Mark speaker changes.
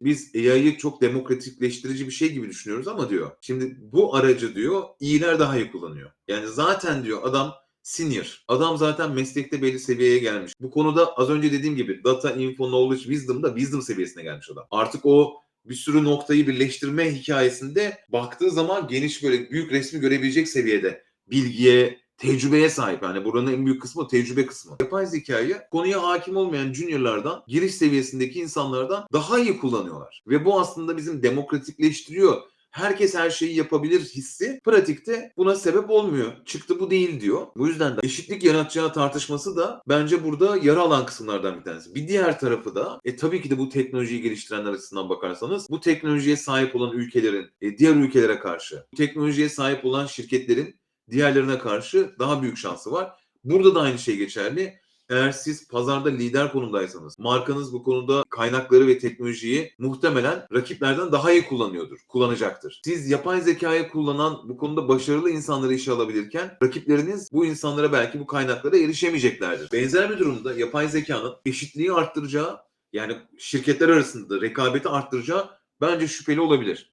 Speaker 1: biz AI'yı çok demokratikleştirici bir şey gibi düşünüyoruz ama diyor. Şimdi bu aracı diyor iyiler daha iyi kullanıyor. Yani zaten diyor adam senior. Adam zaten meslekte belli seviyeye gelmiş. Bu konuda az önce dediğim gibi data, info, knowledge, wisdom'da wisdom seviyesine gelmiş adam. Artık o bir sürü noktayı birleştirme hikayesinde baktığı zaman geniş böyle büyük resmi görebilecek seviyede bilgiye, tecrübeye sahip. Yani buranın en büyük kısmı tecrübe kısmı. Yapay zekayı konuya hakim olmayan juniorlardan, giriş seviyesindeki insanlardan daha iyi kullanıyorlar. Ve bu aslında bizim demokratikleştiriyor. Herkes her şeyi yapabilir hissi pratikte buna sebep olmuyor. Çıktı bu değil diyor. Bu yüzden de eşitlik yaratacağı tartışması da bence burada yara alan kısımlardan bir tanesi. Bir diğer tarafı da e, tabii ki de bu teknolojiyi geliştirenler açısından bakarsanız bu teknolojiye sahip olan ülkelerin e, diğer ülkelere karşı, teknolojiye sahip olan şirketlerin diğerlerine karşı daha büyük şansı var. Burada da aynı şey geçerli. Eğer siz pazarda lider konumdaysanız, markanız bu konuda kaynakları ve teknolojiyi muhtemelen rakiplerden daha iyi kullanıyordur, kullanacaktır. Siz yapay zekayı kullanan, bu konuda başarılı insanları işe alabilirken rakipleriniz bu insanlara belki bu kaynaklara erişemeyeceklerdir. Benzer bir durumda yapay zekanın eşitliği arttıracağı, yani şirketler arasında rekabeti arttıracağı bence şüpheli olabilir.